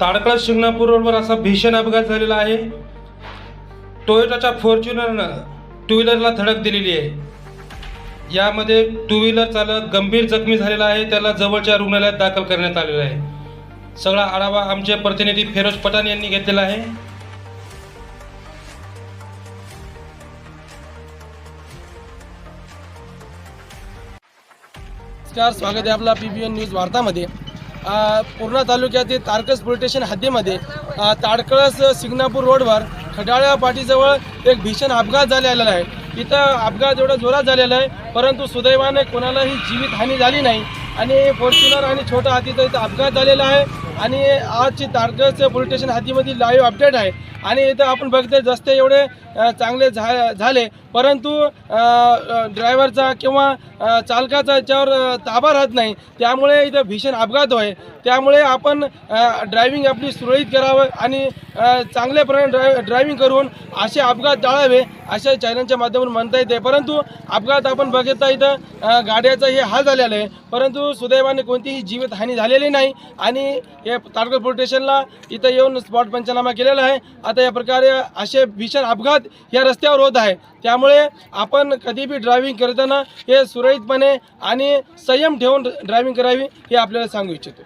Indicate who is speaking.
Speaker 1: ताडकळा शिंगणापूर रोडवर असा भीषण अपघात झालेला आहे. टोयोटाच्या फॉर्च्युनरनं टू व्हीलरला धडक दिलेली आहे. यामध्ये टू व्हीलर चालक गंभीर जखमी झालेला आहे. त्याला जवळच्या रुग्णालयात दाखल करण्यात आलेला आहे. सगळा आढावा आमचे प्रतिनिधी फिरोज पठाण यांनी घेतलेला आहे.
Speaker 2: नमस्कार स्वागत आहे आपला पी बी एन न्यूज वार्तामध्ये. पूर्णा तालुक्यातील तारकस पोलीस स्टेशन हद्दीमध्ये ताडकळस सिंगणापूर रोडवर खडाळ्या पाठीजवळ एक भीषण अपघात झालेला आहे. इथं अपघात एवढा जोरात झालेला आहे परंतु सुदैवाने कोणालाही जीवितहानी झाली नाही आणि फॉर्च्युनर आणि छोटा हातीचा इथं अपघात झालेला आहे आणि आजची तारकस पोलीस स्टेशन हद्दीमधील लाईव्ह अपडेट आहे. आणि इथं आपण बघते जसते एवढे चांगले झा झाले. परंतु ड्रायव्हरचा किंवा चालकाचा याच्यावर ताबा राहत नाही. त्यामुळे इथं भीषण अपघात होय. त्यामुळे आपण ड्रायव्हिंग आपली सुरळीत करावं आणि चांगल्या चांगल्याप्रमाणे ड्राय ड्रायव्हिंग करून असे अपघात टाळावे अशा चॅनलच्या माध्यमातून म्हणता येते. परंतु अपघात आपण बघितला इथं गाड्याचा हे हाल झालेला आहे. परंतु सुदैवाने कोणतीही जीवितहानी झालेली नाही आणि हे तारकल पोलीस स्टेशनला इथं येऊन स्पॉट पंचनामा केलेला आहे. आता या प्रकारे असे भीषण अपघात या रस्त्यावर होत आहे. त्यामुळे आपण कधीबी ड्रायव्हिंग करताना हे सुरळीतपणे आणि संयम ठेवून ड्रायव्हिंग करावी हे आपल्याला सांगू इच्छितो.